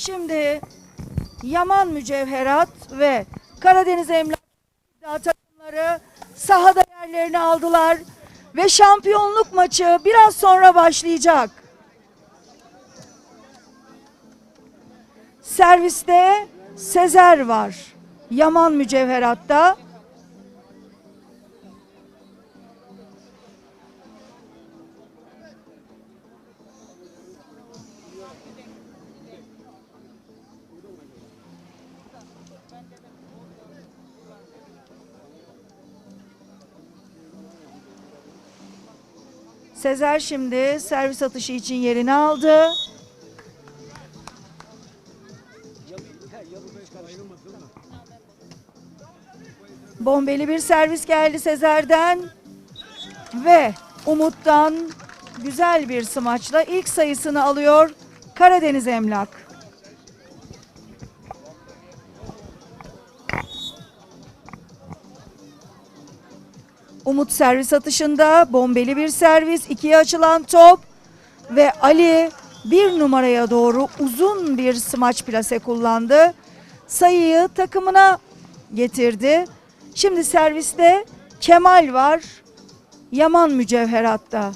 Şimdi Yaman Mücevherat ve Karadeniz Emlak takımları sahada yerlerini aldılar ve şampiyonluk maçı biraz sonra başlayacak. Serviste Sezer var. Yaman Mücevherat'ta. Sezer şimdi servis atışı için yerini aldı. Bombeli bir servis geldi Sezer'den ve Umut'tan güzel bir smaçla ilk sayısını alıyor Karadeniz Emlak. Umut servis atışında bombeli bir servis, ikiye açılan top ve Ali bir numaraya doğru uzun bir smaç plase kullandı. Sayıyı takımına getirdi. Şimdi serviste Kemal var. Yaman Mücevherat'ta.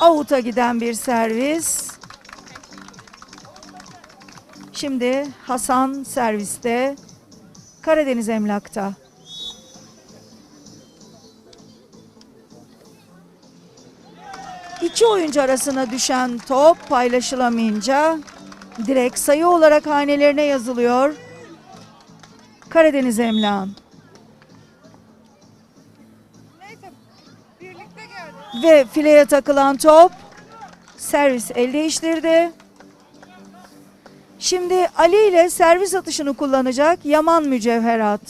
Avut'a giden bir servis. Şimdi Hasan serviste. Karadeniz Emlak'ta. İki oyuncu arasına düşen top paylaşılamayınca direkt sayı olarak hanelerine yazılıyor. Karadeniz Emlak'ın. Ve fileye takılan top servis el değiştirdi. Şimdi Ali ile servis atışını kullanacak Yaman Mücevherat.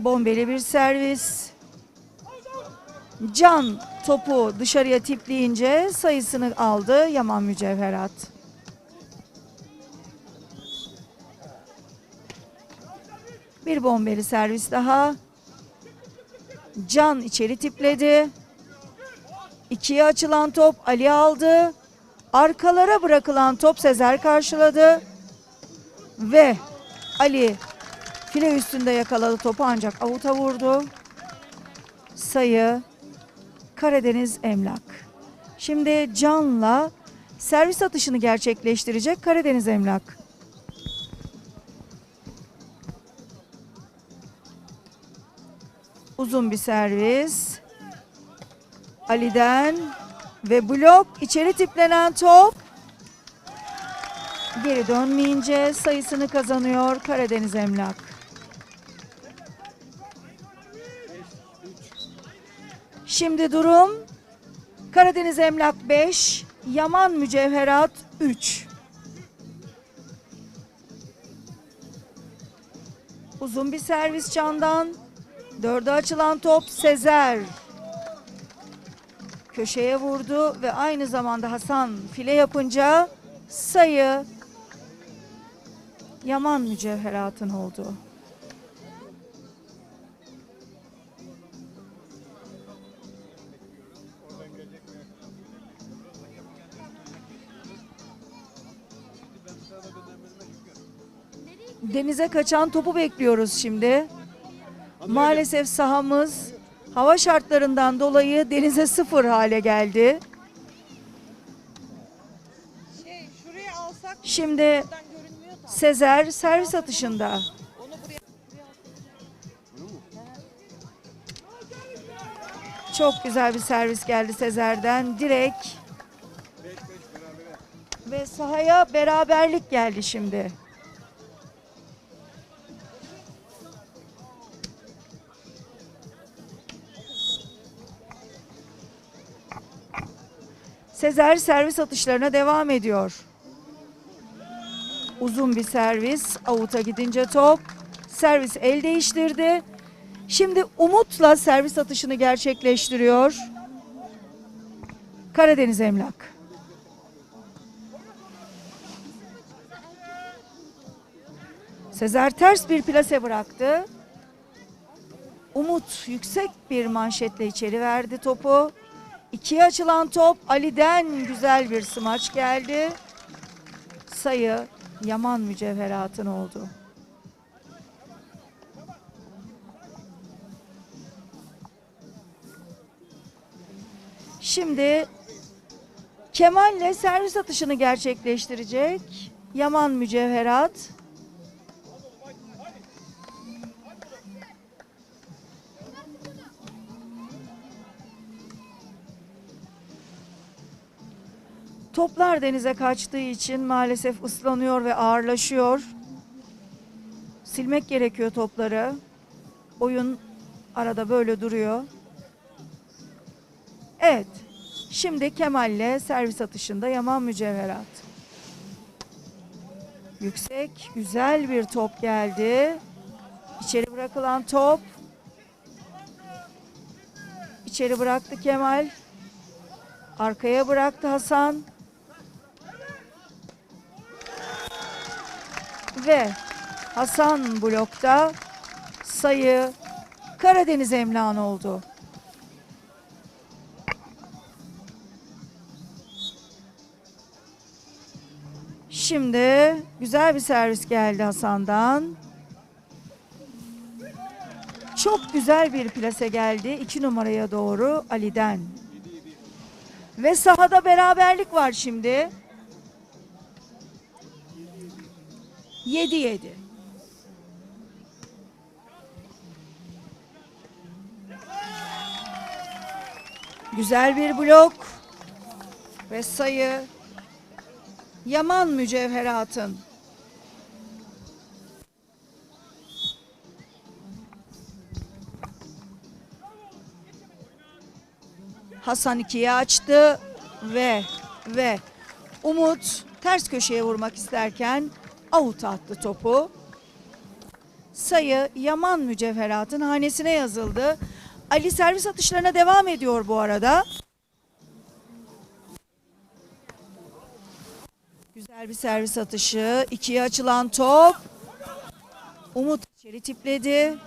Bombeli bir servis. Can topu dışarıya tipleyince sayısını aldı Yaman Mücevherat. Bir bombeli servis daha. Can içeri tipledi. İkiye açılan top Ali aldı. Arkalara bırakılan top Sezer karşıladı. Ve Ali file üstünde yakaladı topu ancak avuta vurdu. Sayı Karadeniz Emlak. Şimdi Can'la servis atışını gerçekleştirecek Karadeniz Emlak. Uzun bir servis. Ali'den ve blok içeri tiplenen top geri dönmeyince sayısını kazanıyor Karadeniz Emlak. Şimdi durum Karadeniz Emlak 5, Yaman Mücevherat 3. Uzun bir servis Can'dan. Dörde açılan top Sezer. Köşeye vurdu ve aynı zamanda Hasan file yapınca sayı Yaman mücevheratın oldu. Denize kaçan topu bekliyoruz şimdi. Maalesef sahamız hava şartlarından dolayı denize sıfır hale geldi. Şey şuraya alsak Şimdi. Sezer servis atışında. Çok güzel bir servis geldi Sezer'den. Direkt ve sahaya beraberlik geldi şimdi. Sezer servis atışlarına devam ediyor. Uzun bir servis. Avuta gidince top. Servis el değiştirdi. Şimdi Umut'la servis atışını gerçekleştiriyor. Karadeniz Emlak. Sezer ters bir plase bıraktı. Umut yüksek bir manşetle içeri verdi topu. İkiye açılan top Ali'den güzel bir smaç geldi. Sayı Yaman mücevheratın oldu. Şimdi Kemal'le servis atışını gerçekleştirecek. Yaman mücevherat. Toplar denize kaçtığı için maalesef ıslanıyor ve ağırlaşıyor. Silmek gerekiyor topları. Oyun arada böyle duruyor. Evet. Şimdi Kemal'le servis atışında Yaman Mücevherat. Yüksek, güzel bir top geldi. İçeri bırakılan top. İçeri bıraktı Kemal. Arkaya bıraktı Hasan. Ve Hasan blokta sayı Karadeniz emlakı oldu. Şimdi güzel bir servis geldi Hasan'dan. Çok güzel bir plase geldi. iki numaraya doğru Ali'den. Ve sahada beraberlik var şimdi. 7-7. Güzel bir blok. Ve sayı Yaman mücevheratın. Hasan ikiye açtı ve ve Umut ters köşeye vurmak isterken avut attı topu. Sayı Yaman mücevheratın hanesine yazıldı. Ali servis atışlarına devam ediyor bu arada. Güzel bir servis atışı. İkiye açılan top. Umut içeri tipledi.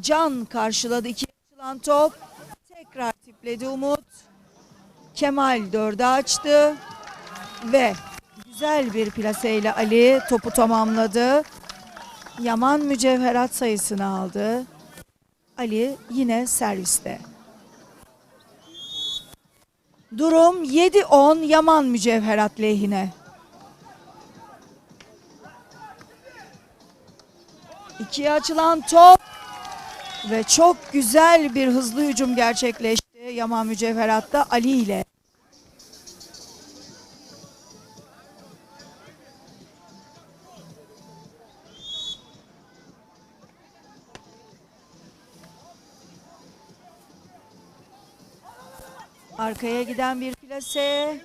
Can karşıladı. İkiye açılan top. Tekrar tipledi Umut. Kemal dörde açtı. Ve güzel bir plaseyle Ali topu tamamladı. Yaman mücevherat sayısını aldı. Ali yine serviste. Durum 7-10 Yaman mücevherat lehine. İkiye açılan top ve çok güzel bir hızlı hücum gerçekleşti Yaman mücevheratta Ali ile. Arkaya giden bir plase.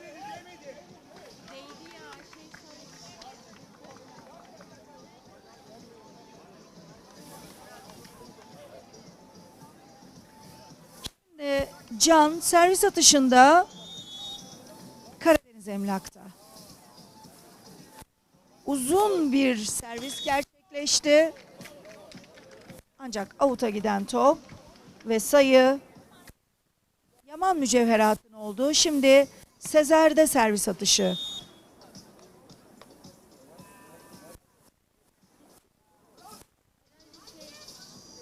Şimdi Can servis atışında Karadeniz Emlak'ta. Uzun bir servis gerçekleşti. Ancak avuta giden top ve sayı Yaman mücevheratın olduğu şimdi Sezer'de servis atışı.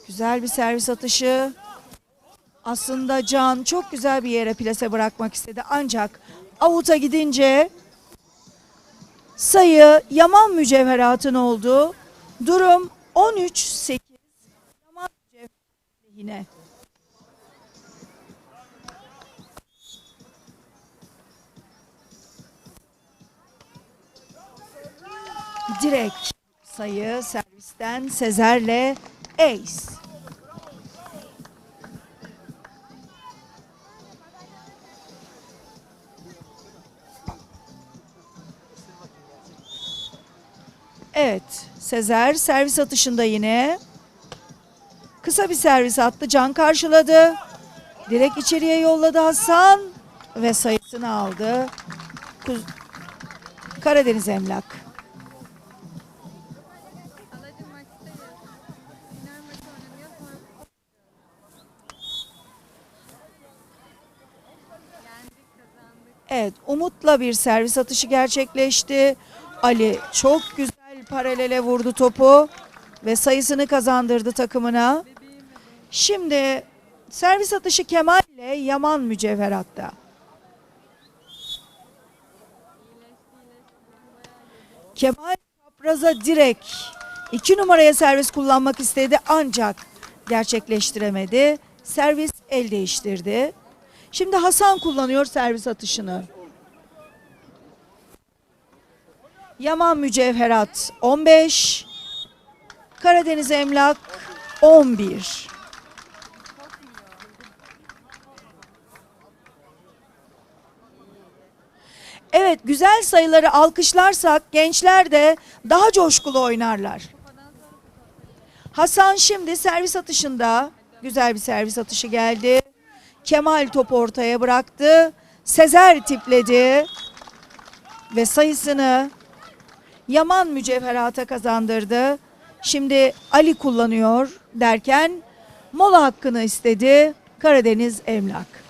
Güzel bir servis atışı. Aslında Can çok güzel bir yere plase bırakmak istedi. Ancak avuta gidince sayı Yaman mücevheratın oldu. Durum 13-8 Yaman mücevherat lehine. Direkt sayı servisten Sezer'le ace. Evet, Sezer servis atışında yine. Kısa bir servis attı, Can karşıladı. Direkt içeriye yolladı Hasan ve sayısını aldı. Karadeniz Emlak. Evet, Umut'la bir servis atışı gerçekleşti. Ali çok güzel paralele vurdu topu ve sayısını kazandırdı takımına. Şimdi servis atışı Kemal ile Yaman Mücevherat'ta. Kemal Çapraz'a direkt iki numaraya servis kullanmak istedi ancak gerçekleştiremedi. Servis el değiştirdi. Şimdi Hasan kullanıyor servis atışını. Yaman Mücevherat 15. Karadeniz Emlak 11. Evet güzel sayıları alkışlarsak gençler de daha coşkulu oynarlar. Hasan şimdi servis atışında güzel bir servis atışı geldi. Kemal topu ortaya bıraktı. Sezer tipledi ve sayısını Yaman mücevherata kazandırdı. Şimdi Ali kullanıyor derken mola hakkını istedi Karadeniz Emlak.